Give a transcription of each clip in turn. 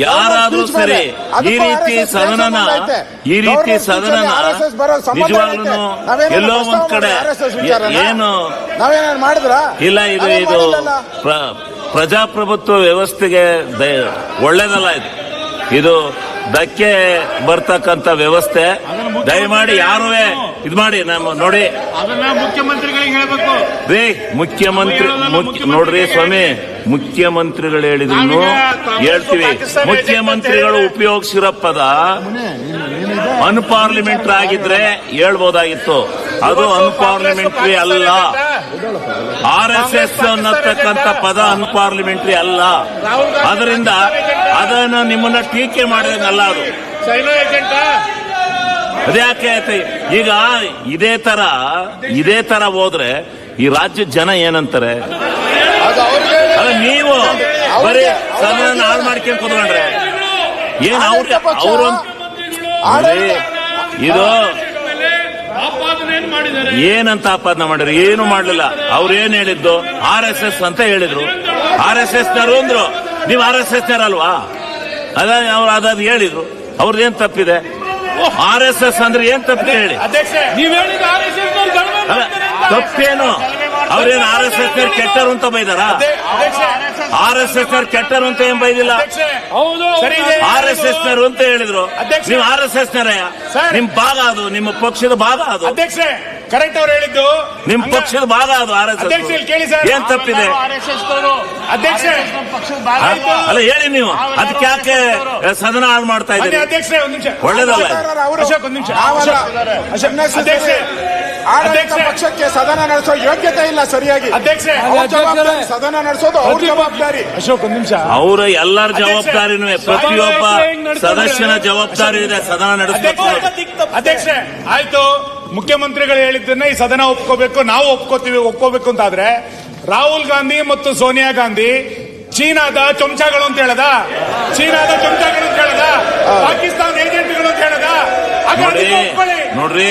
ಯಾರಾದ್ರೂ ಸರಿ ಈ ರೀತಿ ಸದನನ ಈ ರೀತಿ ಸದನನ ನಿಜವಾಗ್ಲೂ ಎಲ್ಲೋ ಒಂದ್ ಕಡೆ? ಏನು? ಇಲ್ಲ ಇದು ಇದು ಪ್ರ- ಪ್ರಜಾಪ್ರಭುತ್ವ ವ್ಯವಸ್ಥೆಗೆ ಒಳ್ಳೇದಲ್ಲ ಇದು. ಇದು ಧಕ್ಕೆ ಬರ್ತಕ್ಕಂತ ವ್ಯವಸ್ಥೆ. ದಯಮಾಡಿ ಯಾರು ಇದು ಮಾಡಿ ನಮ್ಮ ನೋಡಿ. ಅದನ್ನ ಮುಖ್ಯಮಂತ್ರಿಗಳಿಗೆ ಹೇಳಬೇಕು. ರೀ ಮುಖ್ಯಮಂತ್ರಿ ಮುಖ್ಯ- ನೋಡ್ರಿ ಸ್ವಾಮಿ ಮುಖ್ಯಮಂತ್ರಿಗಳು ಹೇಳಿದ್ರು ಹೇಳ್ತೀವಿ ಮುಖ್ಯಮಂತ್ರಿಗಳು ಉಪಯೋಗಿಸಿರೋ ಪದ ಅನ್ಪಾರ್ಲಿಮೆಂಟರಿ ಆಗಿದ್ರೆ ಹೇಳ್ಬೋದಾಗಿತ್ತು. ಅದು ಅನ್ಪಾರ್ಲಿಮೆಂಟ್ರಿ ಅಲ್ಲ. ಆರ್ ಎಸ್ ಎಸ್ ಅನ್ನತಕ್ಕಂಥ ಪದ ಅನ್ಪಾರ್ಲಿಮೆಂಟ್ರಿ ಅಲ್ಲ. ಅದರಿಂದ ಅದನ್ನು ನಿಮ್ಮನ್ನ ಟೀಕೆ ಮಾಡಿದಂಗಲ್ಲ ಅದು ಅದ್ಯಾಕೆ ಆಯ್ತು? ಈಗ ಇದೇ ತರ ಇದೇ ತರ ಹೋದ್ರೆ ಈ ರಾಜ್ಯದ ಜನ ಏನಂತಾರೆ? ನೀವು ಬರೀ ಸದನ ಹಾಳು ಮಾಡ್ಕೊಂಡು ಕುತ್ಕೊಂಡ್ರೆ. ಏನ್ ಅವ್ರ ಅವರು ಇದು ಏನಂತ ಆಪಾದನೆ ಮಾಡಿದ್ರು? ಏನು ಮಾಡಲಿಲ್ಲ. ಅವ್ರು ಏನ್ ಹೇಳಿದ್ದು? ಆರ್ ಎಸ್ ಎಸ್ ಅಂತ ಹೇಳಿದ್ರು. ಆರ್ ಎಸ್ ಎಸ್ ನರು ಅಂದ್ರು. ನೀವು ಆರ್ ಎಸ್ ಎಸ್ ನರಲ್ವಾ ಅದ ಅವ್ರು ಅದಾದ್ ಹೇಳಿದ್ರು. ಅವ್ರದ್ದೇನ್ ತಪ್ಪಿದೆ? ಆರ್ ಎಸ್ ಎಸ್ ಅಂದ್ರೆ ಏನ್ ತಪ್ಪಿದೆ ಹೇಳಿ. ತಪ್ಪೇನು? ಅವ್ರೇನು ಆರ್ ಎಸ್ ಎಸ್ ಕೆಟ್ಟರು ಅಂತ ಬೈದಾರ? ಆರ್ ಎಸ್ ಎಸ್ ಕೆಟ್ಟರು ಅಂತ ಏನ್ ಬೈದಿಲ್ಲ? ಹೌದು ಸರಿ ಇದೆ. ಆರ್ ಎಸ್ ಎಸ್ ನರು ಅಂತ ಹೇಳಿದ್ರು. ನೀವು ಆರ್ ಎಸ್ ಎಸ್ ನರಯ್ಯ ನಿಮ್ ಭಾಗ ಅದು ನಿಮ್ಮ ಪಕ್ಷದ ಭಾಗ ಅದು. ಅಧ್ಯಕ್ಷೆ ಕರೆಕ್ಟ್ ಅವ್ರು ಹೇಳಿದ್ದು ನಿಮ್ ಪಕ್ಷದ ಭಾಗ ಅದು ಆರ್ ಎಸ್ ಅಧ್ಯಕ್ಷ ಇಲ್ಲಿ ಕೇಳಿ ಸರ್. ಏನ್ ತಪ್ಪಿದೆ ಅಧ್ಯಕ್ಷೆ ಆ? ಅಲ್ಲ ಹೇಳಿ ನೀವು ಅದಕ್ಕೆ ಯಾಕೆ ಸದನ ಹಾಳು ಮಾಡ್ತಾ ಬನ್ನಿ ಇದ್ದೀರಿ ಅಧ್ಯಕ್ಷರೇ ಒಂದ್ ನಿಮಿಷ ಒಳ್ಳೇದಲ್ಲ ಅಶೋಕ್ ಒಂದ್ ನಿಮಿಷ. ಅಶೋಕ್ Unnecessary. ಅಧ್ಯಕ್ಷೆ ಆಡಳಿತ ಪಕ್ಷಕ್ಕೆ ಸದನ ನಡೆಸೋ ಯೋಗ್ಯತೆ ಇಲ್ಲ ಸರಿಯಾಗಿ. ಸದನ ನಡೆಸೋದು ಅವ್ರ ಜವಾಬ್ದಾರಿ. ಅಶೋಕ್ ಒಂದ್ ನಿಮಿಷ. ಅವರ ಎಲ್ಲರ ಜವಾಬ್ದಾರಿನೂ ಪ್ರತಿಯೊಬ್ಬ ಸದಸ್ಯನ ಜವಾಬ್ದಾರಿ ಇದೆ ಸದನ ನಡೆಸಬೇಕು ಅಧ್ಯಕ್ಷೆ ಆಯ್ತು ಮುಖ್ಯಮಂತ್ರಿಗಳು ಹೇಳಿದ್ದನ್ನ ಈ ಸದನ ಒಪ್ಕೋಬೇಕು ನಾವು ಒಪ್ಕೋತೀವಿ ಒಪ್ಕೋಬೇಕು ಅಂತಾದ್ರೆ ರಾಹುಲ್ ಗಾಂಧಿ ಮತ್ತು ಸೋನಿಯಾ ಗಾಂಧಿ ಚೀನಾದ ಚಮಚಗಳು ಅಂತ ಹೇಳದ? ಚೀನಾದ ಚಮಚಗಳು ಅಂತ ಹೇಳದ? ಪಾಕಿಸ್ತಾನ ಏಜೆಂಟ್ಗಳು ಅಂತ ಹೇಳದ? ನೋಡಿ ನೋಡ್ರಿ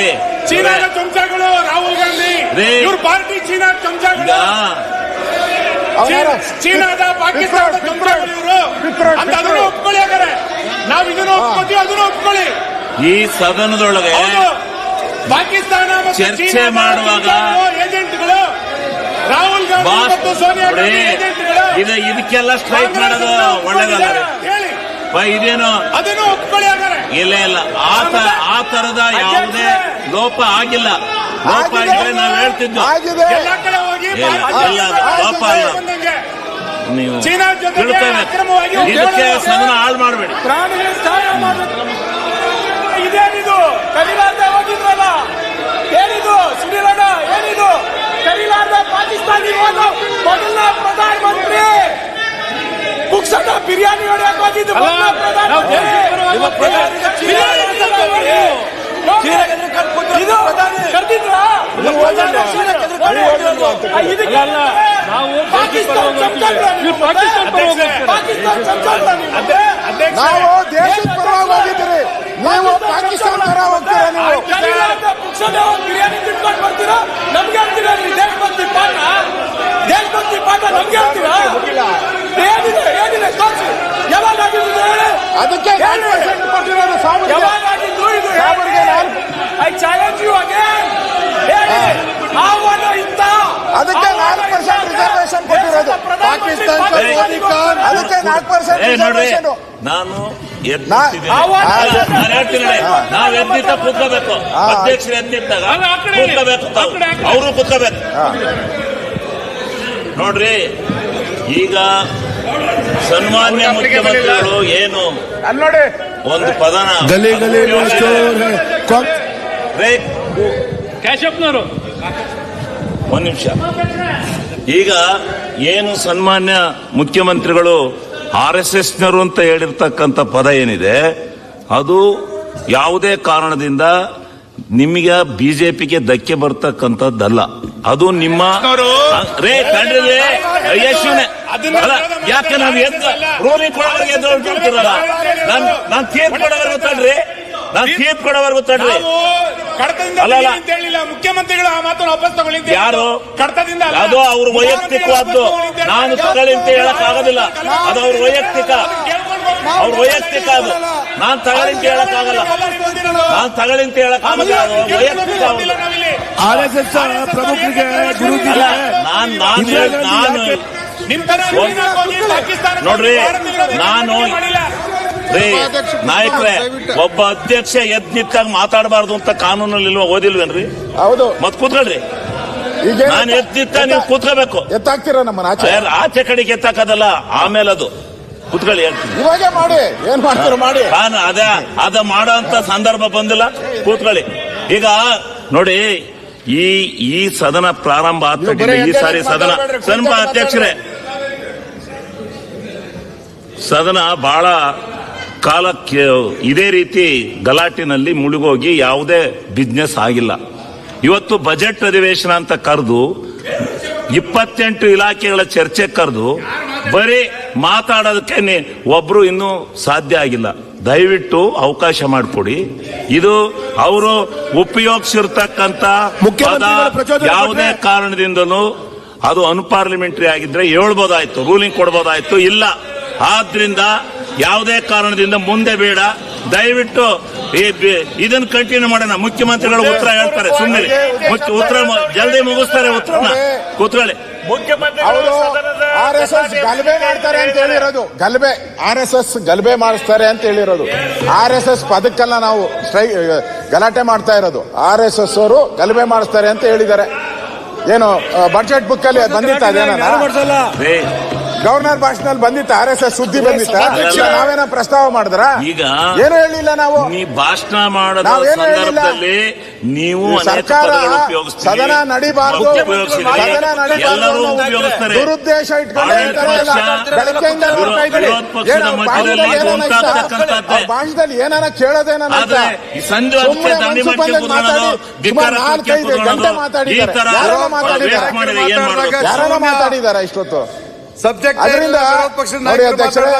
ಚೀನಾದ ಚಮಚಗಳು ರಾಹುಲ್ ಗಾಂಧಿ. ಇವ್ರ ಪಾರ್ಟಿ ಚೀನಾ ಅವ್ರ್ಯಾರು? ಚೀನಾದ ಪಾಕಿಸ್ತಾನದ ವಿಕ್ರಮ್, ಇವರು. ಅಂತ ಅದನ್ನು. ಒಪ್ಕೊಳ್ಳಿ ಹಾಗಾದ್ರೆ. ನಾವ್ ಇದನ್ನು ಒಪ್ಕೊತೀವಿ ಅದನ್ನು ಒಪ್ಕೊಳ್ಳಿ. ಈ ಸದನದೊಳಗೆ ಪಾಕಿಸ್ತಾನ ಮತ್ತು ಚರ್ಚೆ ಮಾಡುವಾಗ ಏಜೆಂಟ್ಗಳು ರಾಹುಲ್ ಗಾಂಧಿ ಮತ್ತು ಸೋನಿಯಾ ಗಾಂಧಿ ಏಜೆಂಟ್ಗಳು ಇದು ಇದಕ್ಕೆಲ್ಲ ಸ್ಟ್ರೈಕ್ ಮಾಡೋದು ಒಳ್ಳೇದಲ್ಲ ಇದೇನು? ಅದನ್ನು ಒಪ್ಕೊಳ್ಳಿ ಇಲ್ಲ ಇಲ್ಲ. ಆ ತ- ಆ ತರದ ಯಾವುದೇ ಲೋಪ ಆಗಿಲ್ಲ. ಲೋಪ. ಆಗಿದ್ರೆ ನಾವು ಹೇಳ್ತಿದ್ವು ಆಗಿದೆ. ಎಲ್ಲಾ ಕಡೆ ಹೋಗಿ ಪಾಪ ಅಲ್ಲ. ಬಂದಂಗೆ. ನೀವು ಚೀನಾ ಜೊತೆಗೆ ತಿಳ್ಕೊಬೇಕು. ಅಕ್ರಮವಾಗಿ ಇದಕ್ಕೆ ಸದನ ಹಾಳು ಮಾಡಬೇಡಿ. ಪ್ರಾಣಿಗೆ ಸಹಾಯ ಮಾಡೋದು ಇದೇನಿದು ಕರಿಲಾರ್ದ ಹೋಗಿದ್ರಲ್ಲ? ಏನಿದು? ಸುಡಿಲಡ ಏನಿದು? ಕರಿಲಾರ್ದ ಪಾಕಿಸ್ತಾನಿ ಹೋದ ಮೊದಲ ಪ್ರಧಾನಮಂತ್ರಿ. ಪುಕ್ಷಟ ಬಿರಿಯಾನಿ ಹೊಡೆಯಕ್ಕೆ ಹೋಗಿದ್ದು ಮೊದಲ ಪ್ರಧಾನಮಂತ್ರಿ. ಬಿರಿಯಾನಿ ಹೊಡೆಯಕ್ಕೆ ಹೋಗಿ. ನೋಡಿ, ನೀವು ದೇಶದ ಪರವಾಗಿ ಹೋಗಿದ್ದೀರಿ. ನೀವು ಪಾಕಿಸ್ತಾನ ಪರ ಹೋಗ್ತೀರಾ ನೀವು? ಬಿರಿಯಾನಿ ತಿನ್ಕೊಂಡು ಬರ್ತೀರಾ? ನಮ್ಗೆ ಅಂತೀರಾ ನೀವು ದೇಶಭಕ್ತಿ ಪಾಠ? ದೇಶಭಕ್ತಿ ಪಾಠ ನಮ್ಗೆ ಅಂತೀರಾ? ಏನಿದೆ ಏನಿದೆ ತೋರಿಸಿ ಯಾವಾಗ ಅದಕ್ಕೆ ಹೇಳಿ. 9% ಕೊಟ್ಟಿರೋದು ಸಾವಿರಕ್ಕೆ. ಯಾವಾಗ ಐ ಚಾಲೆಂಜ್ ಯು ಅಗೇನ್ ಅದಕ್ಕೆ ನಾಲ್ಕು ಪರ್ಸೆಂಟ್ ರಿಸರ್ವೇಶನ್ ಕೊಟ್ಟಿರೋದು. ಪಾಕಿಸ್ತಾನ ಅದಕ್ಕೆ ನಾಲ್ಕು ಪರ್ಸೆಂಟ್ ರಿಸರ್ವೇಶನ್ ನಾನು ನಾವ್ ಎದ್ದಿದ್ದ ಕೂತ್ಕೋಬೇಕು ಅಧ್ಯಕ್ಷರು ಎದ್ದಿದ್ದಾಗ ಕೂತ್ಕೋಬೇಕು. ಅವರು ಕೂತ್ಕೋಬೇಕು ನೋಡ್ರಿ ಈಗ ಸನ್ಮಾನ್ಯ ಮುಖ್ಯಮಂತ್ರಿಗಳು ಏನು? ಅಲ್ಲಿ ನೋಡಿ. ಒಂದು ಪದನ. ಗಲಿ ಗಲಿ ಒಂದ್ ನಿಮಿಷ. ಈಗ ಏನು ಸನ್ಮಾನ್ಯ ಮುಖ್ಯಮಂತ್ರಿಗಳು ಆರ್ ಎಸ್ ಎಸ್ ನರು ಅಂತ ಹೇಳಿರ್ತಕ್ಕಂಥ ಪದ ಏನಿದೆ ಅದು ಯಾವುದೇ ಕಾರಣದಿಂದ ನಿಮಗೆ ಬಿಜೆಪಿಗೆ ಧಕ್ಕೆ ಬರ್ತಕ್ಕಂಥದ್ದಲ್ಲ. ಅದು ನಿಮ್ಮ ರೇ ಕಂಡ್ರೆ ಯಾಕೆ ಎದ್ದ ರೂಲಿಂಗ್ ಕೊಡೋವರೆಗೆ ಹೊರಟಿರ್ತೀರಲ್ಲ ನಾನ್ ನಾನ್ ತೀರ್ಪು ಕೊಡೋವರೆಗೂ ತಡ್ರಿ ನಾನ್ ತೀರ್ಪು ಕೊಡೋವರೆಗೂ ತಡ್ರಿ ಮುಖ್ಯಮಂತ್ರಿಗಳು ಆ ಮಾತನ್ನು ವಾಪಸ್ ತಗೊಳ್ಳಿ ಯಾರು? ಕಡತದಿಂದ. ಅದು ಅವ್ರ ವೈಯಕ್ತಿಕವಾದ್ದು ನಾನು ತಗೊಳ್ಳಿ ಅಂತ ಹೇಳಕ್ ಆಗೋದಿಲ್ಲ. ಅದು ಅವ್ರ ವೈಯಕ್ತಿಕ. ಅವ್ರ ವೈಯಕ್ತಿಕ ಅದು. ನಾನು ತಗೊಳ್ಳಿ ಅಂತ ಹೇಳಕ್ಕಾಗಲ್ಲ ನಾನ್ ತಗೊಳ್ಳಿ ಅಂತ ವೈಯಕ್ತಿಕ ಆರ್ ಎಸ್ ಎಸ್ ಪ್ರಮುಖರಿಗೆ ಗುರುಜಿಗೆ ಅಲ್ಲ ನಾನ್ ನಾನ್ ನಾನು ನೋಡ್ರಿ, ನಾನು- ನಾಯಕರೇ ರೀ ನಾಯಕ್ರೆ ಒಬ್ಬ ಅಧ್ಯಕ್ಷ ಎದ್ ನಿಂತಾಗ ಮಾತಾಡಬಾರ್ದು ಅಂತ ಕಾನೂನಲ್ಲಿ ಇಲ್ವಾ ಓದಿಲ್ವೇನ್ರಿ? ಹೌದು. ಮತ್ ಕೂತ್ಕೊಳ್ರಿ. ಈಗ ನಾನು ಎದ್ದಿತ್ತ ನೀವು ಕೂತ್ಕೋಬೇಕು. ಎತ್ತಾಕ್ತೀರ ನಮ್ಮ ಆಚೆ. ಕಡೆಗೆ ಎತ್ತಾಕದಲ್ಲ ಆಮೇಲೆ ಅದು ಕೂತ್ಕೊಳ್ಳಿ. ಹೇಳ್ತೀನಿ ಇವಾಗೇ ಮಾಡಿ. ಏನ್ ಮಾಡ್ತಾರೆ ಮಾಡಿ. ನಾನು ಅದ. ಅದ ಮಾಡೋ ಅಂತ ಸಂದರ್ಭ ಬಂದಿಲ್ಲ. ಕೂತ್ಕೊಳ್ಳಿ. ಈಗ ನೋಡಿ ಈ ಈ ಸದನ ಪ್ರಾರಂಭ ಆಗ್ತದೆ ಈ ಸಾರಿ ಸದನ ಸನ್ಮ ಅಧ್ಯಕ್ಷರೇ. ಸದನ ಬಹಳ ಕಾಲಕ್ಕೆ ಇದೇ ರೀತಿ ಗಲಾಟಿನಲ್ಲಿ ಮುಳುಗೋಗಿ ಯಾವುದೇ ಬಿಸ್ನೆಸ್ ಆಗಿಲ್ಲ. ಇವತ್ತು ಬಜೆಟ್ ಅಧಿವೇಶನ ಅಂತ ಕರೆದು ಇಪ್ಪತ್ತೆಂಟು ಇಲಾಖೆಗಳ ಚರ್ಚೆ ಕರೆದು ಬರೀ ಮಾತಾಡೋದಕ್ಕೆ ಒಬ್ರು ಇನ್ನೂ ಸಾಧ್ಯ ಆಗಿಲ್ಲ. ದಯವಿಟ್ಟು ಅವಕಾಶ ಮಾಡಿಕೊಡಿ. ಇದು ಅವರು ಉಪಯೋಗಿಸಿರ್ತಕ್ಕಂತ ಯಾವುದೇ ಕಾರಣದಿಂದಲೂ ಅದು ಅನ್ಪಾರ್ಲಿಮೆಂಟರಿ ಆಗಿದ್ರೆ ಹೇಳ್ಬೋದಾಯ್ತು ರೂಲಿಂಗ್ ಕೊಡ್ಬೋದಾಯ್ತು ಇಲ್ಲ. ಆದ್ರಿಂದ ಯಾವುದೇ ಕಾರಣದಿಂದ ಮುಂದೆ ಬೇಡ. ದಯವಿಟ್ಟು ಇದನ್ನ ಕಂಟಿನ್ಯೂ ಮಾಡೋಣ. ಮುಖ್ಯಮಂತ್ರಿಗಳು ಉತ್ತರ ಹೇಳ್ತಾರೆ. ಸುಮ್ಮನೆ ಉತ್ತರ ಜಲ್ದಿ ಮುಗಿಸ್ತಾರೆ ಉತ್ತರನ ಕೂತ್ಕೊಳ್ಳಿ. ಆರ್ ಎಸ್ ಎಸ್ ಗಲಭೆ ಮಾಡ್ತಾರೆ ಅಂತ ಹೇಳಿರೋದು. ಗಲಭೆ ಆರ್ ಎಸ್ ಎಸ್ ಗಲಭೆ ಮಾಡಿಸ್ತಾರೆ ಅಂತ ಹೇಳಿರೋದು. ಆರ್ ಎಸ್ ಎಸ್ ಪದಕ್ಕೆಲ್ಲ ನಾವು ಸ್ಟ್ರೈ ಗಲಾಟೆ ಮಾಡ್ತಾ ಇರೋದು. ಆರ್ ಎಸ್ ಎಸ್ ಅವರು ಗಲಭೆ ಮಾಡಿಸ್ತಾರೆ ಅಂತ ಹೇಳಿದ್ದಾರೆ. ಏನು ಬಜೆಟ್ ಬುಕ್ ಅಲ್ಲಿ ಬಂದಿತ್ತ ಗವರ್ನರ್ ಭಾಷಣದಲ್ಲಿ ಬಂದಿತ್ತ ಆರ್ ಎಸ್ ಎಸ್ ಸುದ್ದಿ ಬಂದಿತ್ತ. ನಾವೇನ ಪ್ರಸ್ತಾವ ಮಾಡಿದ್ರ? ಈಗ ಏನು ಹೇಳಿಲ್ಲ ನಾವು? ನೀ ಭಾಷಣ ಮಾಡದ ಸಂದರ್ಭದಲ್ಲಿ ನೀವು ಸರ್ಕಾರ ಸದನ ನಡಿಬಾರದು ಸದನ ನಡಿಬಾರ್ದು ದುರುದ್ದೇಶ ಇಟ್ಕೊಂಡು ಬೆಳಗ್ಗೆಯಿಂದ ನೋಡ್ತಾ ಮಧ್ಯದಲ್ಲಿ ಭಾಷಣದಲ್ಲಿ ಏನಾರ ಕೇಳೋದೇನ ದಂಡಿ ಮನ್ಸು ಬಂದಂಗೆ ಮಾತಾಡಿ, ಸುಮಾರು ನಾಲ್ಕೈದು ಗಂಟೆ ಮಾತಾಡಿದ್ದಾರೆ. ತರ ಯಾರೋ ವೇಸ್ಟ್ ಮಾತಾಡಿದ್ದಾರೆ ಮಾತಾಡಿದ್ದಾರೆ ಇಷ್ಟೊತ್ತು? ಸಬ್ಜೆಕ್ಟ್ ಅದರಿಂದ ನೋಡಿ ಅಧ್ಯಕ್ಷರೇ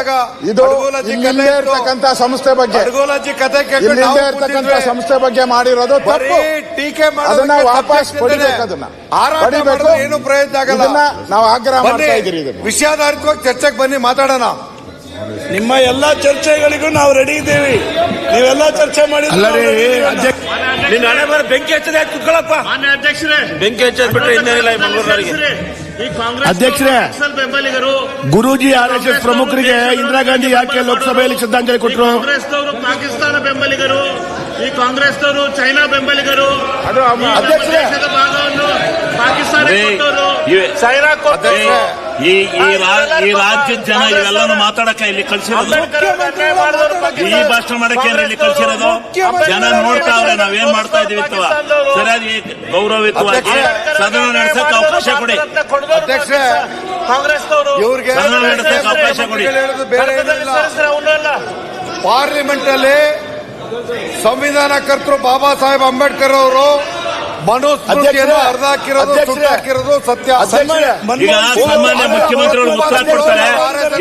ಇದು ಇಲ್ಲೇ ಇರ್ತಕ್ಕಂತ ಸಂಸ್ಥೆ ಬಗ್ಗೆ ಅಡಗೋಲಜ್ಜಿ ಕತೆ ಕೇಳ್ಕೊಂಡು ಇಲ್ಲಿಂದ ಇರ್ತಕ್ಕಂಥ ಸಂಸ್ಥೆ ಬಗ್ಗೆ ಮಾಡಿರೋದು ಬರೀ ತಪ್ಪು. ಟೀಕೆ ಅದನ್ನ ವಾಪಸ್ ಪಡಿಬೇಕು. ಅದನ್ನ. ಪಡಿಬೇಕು ಏನು ಪ್ರಯತ್ನ ಆಗಲ್ಲ. ಇದನ್ನ ನಾವು ಆಗ್ರಹ ಮಾಡ್ತಾ ಇದೀರಿ ವಿಷಯಾಧಾರಿತವಾಗಿ ಚರ್ಚೆಗೆ ಬನ್ನಿ ಮಾತಾಡೋಣ. ನಿಮ್ಮ ಎಲ್ಲಾ ಚರ್ಚೆಗಳಿಗೂ ನಾವು ರೆಡಿ ಇದ್ದೀವಿ. ನೀವೆಲ್ಲ ಚರ್ಚೆ ಮಾಡಿ ನಿನ್ನ ಹಣೆ ಬರ ಬೆಂಕಿ ಹಚ್ಚದೆ ಕುಕ್ಕಳಪ್ಪ ಕುತ್ಕೊಳ್ಳಪ್ಪ ಅಧ್ಯಕ್ಷರೇ ಬೆಂಕಿ ಹಚ್ಚದ್ ಬಿಟ್ರೆ ಇನ್ನೇನಿಲ್ಲ ಕಾಂಗ್ರೆಸ್ ಅಧ್ಯಕ್ಷರೇ. ನಕ್ಸಲ್ ಬೆಂಬಲಿಗರು ಗುರೂಜಿ ಆರ್ ಎಸ್ ಎಸ್ ಪ್ರಮುಖರಿಗೆ ಇಂದಿರಾ ಗಾಂಧಿ ಯಾಕೆ ಲೋಕಸಭೆಯಲ್ಲಿ ಶ್ರದ್ಧಾಂಜಲಿ ಈ ಕೊಟ್ಟರು ಕಾಂಗ್ರೆಸ್ನವರು ಪಾಕಿಸ್ತಾನ ಬೆಂಬಲಿಗರು ಈ ಕಾಂಗ್ರೆಸ್ನವರು ಚೈನಾ ಬೆಂಬಲಿಗರು ಅದು ಈ ನಮ್ಮ ಅಧ್ಯಕ್ಷರೇ. ದೇಶದ ಭಾಗವನ್ನು ಪಾಕಿಸ್ತಾನಕ್ಕೆ ರೇ, ಕೊಟ್ಟವರು ಇವೆ- ಚೈನಾ ಕೊಟ್ಟವರು ರೇ, ಈ ಈ ರಾ- ಈ ರಾಜ್ಯದ ಜನ ಇವೆಲ್ಲಾನು ಮಾತಾಡಕ್ಕೆ ಇಲ್ಲಿ ಕಳ್ಸಿರೋದು. ಈ ಭಾಷಣ ಮಾಡಕ್ಕೆ ಇಲ್ಲಿ ಕಳ್ಸಿರೋದು. ಜನ ನೋಡ್ತಾವ್ರೆ ನಾವೇನ್ ಮಾಡ್ತಾ ಇದೀವಿ ಸರಿಯಾದ ಸರಿಯಾಗಿ ಗೌರವಯುತವಾಗಿ ಸದನ ನಡೆಸಕ್ಕೆ ಅವಕಾಶ ಕೊಡಿ. ಸದನ ನಡೆಸಕ್ಕೆ ಅವಕಾಶ ಕೊಡಿ. ಪಾರ್ಲಿಮೆಂಟ್ ಅಲ್ಲಿ. ಸಂವಿಧಾನ ಕರ್ತರು ಬಾಬಾ ಸಾಹೇಬ್ ಅಂಬೇಡ್ಕರ್ ಅವರು ಮನುಸ್ಮೃತಿಯನ್ನು ಅರ್ಧ ಹಾಕಿರೋದು ಸತ್ಯ ಈಗ ಸಾಮಾನ್ಯ ಮುಖ್ಯಮಂತ್ರಿಗಳು ಉತ್ತರ ಕೊಡ್ತಾರೆ.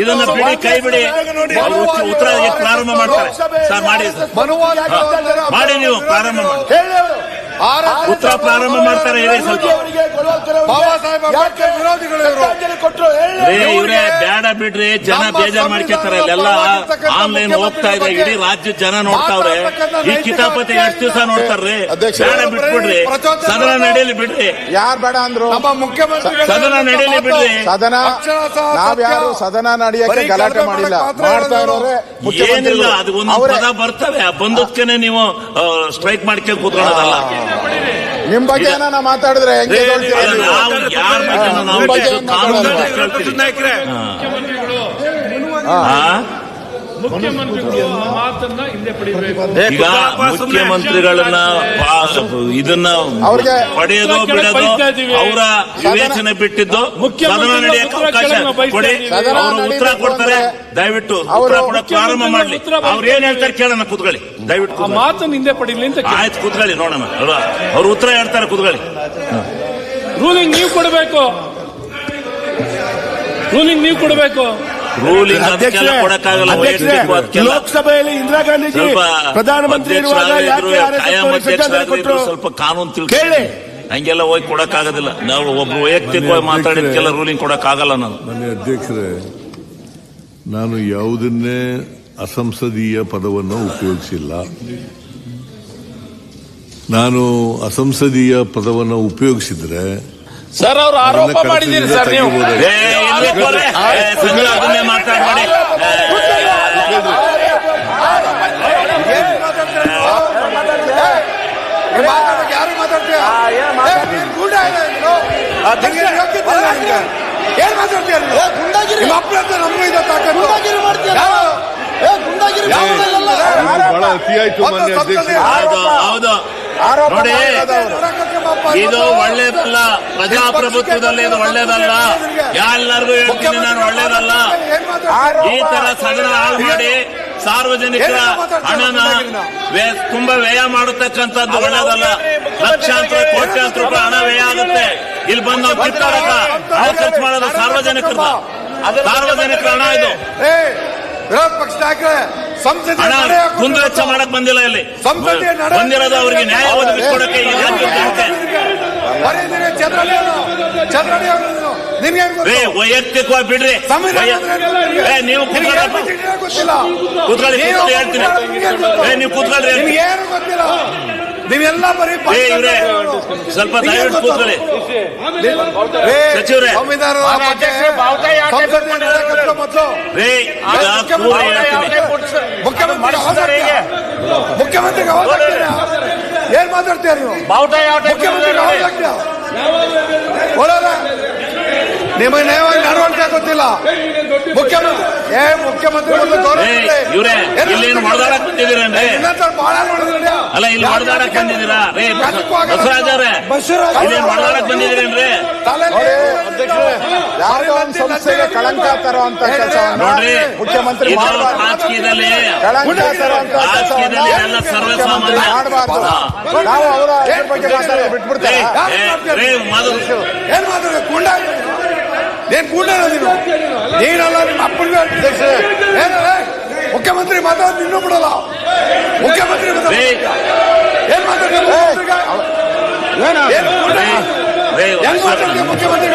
ಇದನ್ನ ಬಿಡಿ ಕೈ ಬಿಡಿ. ಉತ್ತರ- ಪ್ರಾರಂಭ ಮಾಡ್ತಾರೆ. ಸರ್ ಮಾಡಿ. ಮಾಡಿ ನೀವು ಪ್ರಾರಂಭ ಮಾಡಿ. ಉತ್ತರ ಪ್ರಾರಂಭ ಮಾಡ್ತಾರೆ ಸ್ವಲ್ಪ. ಬಾಬಾ ಸಾಹೇಬ್ ಅಂಬೇಡ್ಕರ್ ಯಾಕೆ ವಿರೋಧಿಗಳು ಇವರು. ಬೇಡ ಬಿಡ್ರಿ ಜನ ಬೇಜಾರ್ ಮಾಡ್ಕೊತಾರೆ. ಅಲ್ಲೆಲ್ಲ ಆನ್ಲೈನ್ ಹೋಗ್ತಾ ಇದೆ ಇಡೀ ರಾಜ್ಯ ಜನ ನೋಡ್ತಾವ್ರೆ ಈ ಕಿತಾಪತಿ ಎಷ್ಟು ದಿವಸ ನೋಡ್ತಾರ್ರಿ? ಬೇಡ ಬಿಟ್ಬಿಡ್ರಿ. ಸದನ ನಡೆಯಲಿ ಬಿಡ್ರಿ. ಯಾರ್ ಬೇಡ ಅಂದ್ರು? ನಮ್ಮ ಮುಖ್ಯಮಂತ್ರಿ ಸದನ ನಡೆಯಲಿ ಬಿಡ್ರಿ. ಸದನ ನಾವ್ಯಾರು ಸದನ ನಡೆಯಕ್ಕೆ ಗಲಾಟೆ ಮಾಡಿಲ್ಲ. ಮಾಡ್ತಾ ಇರೋರೆ ಏನಿಲ್ಲ ಮುಖ್ಯಮಂತ್ರಿಗಳು ಅದು ಒಂದು ಪದ ಬರ್ತವೆ. ಆ ಬಂದದ್ಕೇನೆ ನೀವು ಸ್ಟ್ರೈಕ್ ಮಾಡ್ಕೊಂಡು ಕೂತ್ಕೊಳ್ಳೋದಲ್ಲ. ನಿಮ್ ಬಗ್ಗೆ ಏನಾನ ಮಾತಾಡಿದ್ರೆ ಹೆಂಗೆ ರೇ, ಮುಖ್ಯಮಂತ್ರಿಗಳು ಮಾತನ್ನ ಹಿಂದೆ ಈಗ ಮುಖ್ಯಮಂತ್ರಿಗಳನ್ನ ಇದನ್ನ ಅವ್ರಿಗೆ ಪಡೆಯೋದು ಬಿಡೋದು ಅವರ ವಿವೇಚನೆ ಬಿಟ್ಟಿದ್ದು. ಸದನ ನಡೆಯಕ್ಕೆ ಉತ್ತರ ಅವಕಾಶ ಕೊಡಿ. ಅವರು ಉತ್ತರ ಕೊಡ್ತಾರೆ. ದಯವಿಟ್ಟು ಅವರ ಉತ್ತರ ಕೊಡಕ್ ಪ್ರಾರಂಭ ಮಾಡಲಿ. ಅವ್ರು ಏನ್ ಹೇಳ್ತಾರೆ ಕೇಳೋಣ ಕೂತ್ಕೊಳ್ಳಿ. ದಯವಿಟ್ಟು. ಮಾತನ್ನ ಹಿಂದೆ ಪಡೀಲಿ ಅಂತ ಆಯ್ತು ಕೂತ್ಕೊಳ್ಳಿ ನೋಡೋಣ. ಅಲ್ವಾ? ಅವ್ರು ಉತ್ತರ ಹೇಳ್ತಾರೆ ಕೂತ್ಕೊಳ್ಳಿ. ರೂಲಿಂಗ್ ನೀವು ಕೊಡಬೇಕು. ರೂಲಿಂಗ್ ನೀವು ಕೊಡಬೇಕು. ರೂಲಿಂಗ್ ಅದಕ್ಕೆಲ್ಲ ಅಧ್ಯಕ್ಷರೇ ಕೊಡಕ್ಕಾಗಲ್ಲ ಲೋಕಸಭೆಯಲ್ಲಿ ಇಂದಿರಾ ಗಾಂಧೀಜಿ ಸ್ವಲ್ಪ ಪ್ರಧಾನಮಂತ್ರಿ ಇರುವಾಗ ಅಧ್ಯಕ್ಷರಾಗಿದ್ರು, ಯಾಕೆ RSS ಕಾಯಂ ಅವರಿಗೆ ಶ್ರದ್ಧಾಂಜಲಿ ಅಧ್ಯಕ್ಷರಾಗಿದ್ರು, ಕೊಟ್ರು? ಸ್ವಲ್ಪ ಕಾನೂನು ತಿಳ್ಕೊಳ್ಳಿ ಕೇಳಿ. ಹಂಗೆಲ್ಲ ಹೋಗಿ ಕೊಡಕ್ಕಾಗೋದಿಲ್ಲ. ನಾವು ಒಬ್ಬ ವೈಯಕ್ತಿಕವಾಗಿ ಮಾತಾಡಿದ್ಕೆಲ್ಲ ರೂಲಿಂಗ್ ಕೊಡಕ್ಕಾಗಲ್ಲ ನಾನು. ಮನೆ ಅಧ್ಯಕ್ಷರೇ ನಾನು ಯಾವುದನ್ನೇ ಅಸಂಸದೀಯ ಪದವನ್ನು ಉಪಯೋಗಿಸಿಲ್ಲ. ನಾನು ಅಸಂಸದೀಯ ಪದವನ್ನು ಉಪಯೋಗಿಸಿದ್ರೆ ಸರ್ ಅವ್ರು ಆರೋಪ ಮಾಡಿದ್ದೀರಿ ಸರ್ ನೀವು ಏನ್ ಮಾತಾಡ್ತೀಯ ನಿಮ್ಮ ಅಪ್ಪ ಹತ್ರ ನಮಗೂ ಇದೆ ತಾಕತ್ತು ಬಹಳ ಅತಿಯಾಯ್ತು ಮಾನ್ಯ ಅಧ್ಯಕ್ಷ ಹೌದು ನೋಡಿ. ಇದು ಒಳ್ಳೇದಲ್ಲ ಪ್ರಜಾಪ್ರಭುತ್ವದಲ್ಲಿ ಇದು ಒಳ್ಳೇದಲ್ಲ. ಎಲ್ಲರಿಗೂ ಹೇಳ್ತೀನಿ ನಾನು ಒಳ್ಳೇದಲ್ಲ. ಈ ತರ ಸದನ ಹಾಳು ಮಾಡಿ ಸಾರ್ವಜನಿಕರ ಹಣನ ತುಂಬಾ ವ್ಯಯ ಮಾಡತಕ್ಕಂಥದ್ದು ಒಳ್ಳೇದಲ್ಲ. ಲಕ್ಷಾಂತರ ಕೋಟ್ಯಾಂತರ ರೂಪಾಯಿ ಹಣ ವ್ಯಯ ಆಗುತ್ತೆ. ಇಲ್ಲಿ ಬಂದು ನಾವು ಕಿತ್ತಾಡಕ ಖರ್ಚು ಮಾಡೋದು ಸಾರ್ವಜನಿಕರ ಸಾರ್ವಜನಿಕರ ಹಣ ಇದು. ವಿರೋಧ ಪಕ್ಷ ಕುಂದುವೆಚ್ಚ ಮಾಡಕ್ ಬಂದಿಲ್ಲ ಇಲ್ಲಿ. ಬಂದಿರೋದು ಅವರಿಗೆ ನ್ಯಾಯ ಒದಗಿಸ್ಕೊಡಕ್ಕೆ ವೈಯಕ್ತಿಕವಾಗಿ ಬಿಡ್ರಿ. ನೀವು ಕೂತ್ಕೊಳ್ಳಿ ಕೂತ್ಕೊಳ್ಳಿ ಕೂತ್ಕೊಳ್ಳಿ ಹೇಳ್ತೀನಿ. ನೀವು ಕೂತ್ಕೊಳ್ರಿ ನೀವೆಲ್ಲ ಬರೀ ಸ್ವಲ್ಪ ಸಚಿವರೇ. ಮುಖ್ಯಮಂತ್ರಿ ಮುಖ್ಯಮಂತ್ರಿಗೆ? ಏನ್ ಮಾತಾಡ್ತೀರ ನೀವು? ಮುಖ್ಯಮಂತ್ರಿ? ನಿಮಗೆ ನಯವಾಗಿ ನಡವಳಿಕೆ ಗೊತ್ತಿಲ್ಲ. ಮುಖ್ಯಮಂತ್ರಿ ಏ ಮುಖ್ಯಮಂತ್ರಿ. ಇವ್ರೆ ಹೊಡೆದಾಡಕ್ ಬಂದಿದ್ದೀರೇನ್ರಿ ನೋಡಿದ್ರಲ್ಲ? ಅಲ್ಲ ಇಲ್ಲಿ ಹೊಡೆದಾಡಕ್ ಬಂದಿದ್ದೀರಾ ರೇ ಬಸವರಾಜ್ ಅವ್ರೆ ಇಲ್ಲೇನು ಹೊಡೆದಾಡಕ್ ಬಂದಿದ್ದೀರೇನ್ರಿ ತಲೆಗೆ ಯಾವುದೋ ಒಂದು ಸಂಸ್ಥೆಗೆ ಕಳಂಕ ತರುವಂತ ಕೆಲಸವನ್ನ ನೋಡ್ರಿ ಮುಖ್ಯಮಂತ್ರಿ ರಾಜಕೀಯದಲ್ಲಿ ರಾಜಕೀಯದಲ್ಲಿ ಎಲ್ಲ ಸರ್ವಸಾಮಾನ್ಯ ಮಾಡಬಾರ್ದು? ಹಾ. ನಾವು ಅವರ ಇದ್ರ ಬಗ್ಗೆ ಮಾತಾಡೋದು ರೇ ಬಿಟ್ಬಿಡ್ತೇವೆ ಏ, ರೇ ಮಧು ಏನ್ ಮಾತಾಡ ಗುಂಡ ನೀನು? ನೀನಲ್ಲ ನಿಮ್ಮ ಅಪ್ಪನಿಗೆ ಏನಲ್ಲ ಮುಖ್ಯಮಂತ್ರಿ ಮಾತಾಡೋದು ಇನ್ನೂ ಬಿಡಲ್ಲ. ಮುಖ್ಯಮಂತ್ರಿ ಏನ್ ಮಾತಾಡ್ತೀಯ? ಮುಖ್ಯಮಂತ್ರಿಗೆ? ಏನ? ಏನ್ ಗುಂಡ? ರೇ ಹೆಂಗ್ ಮುಖ್ಯಮಂತ್ರಿ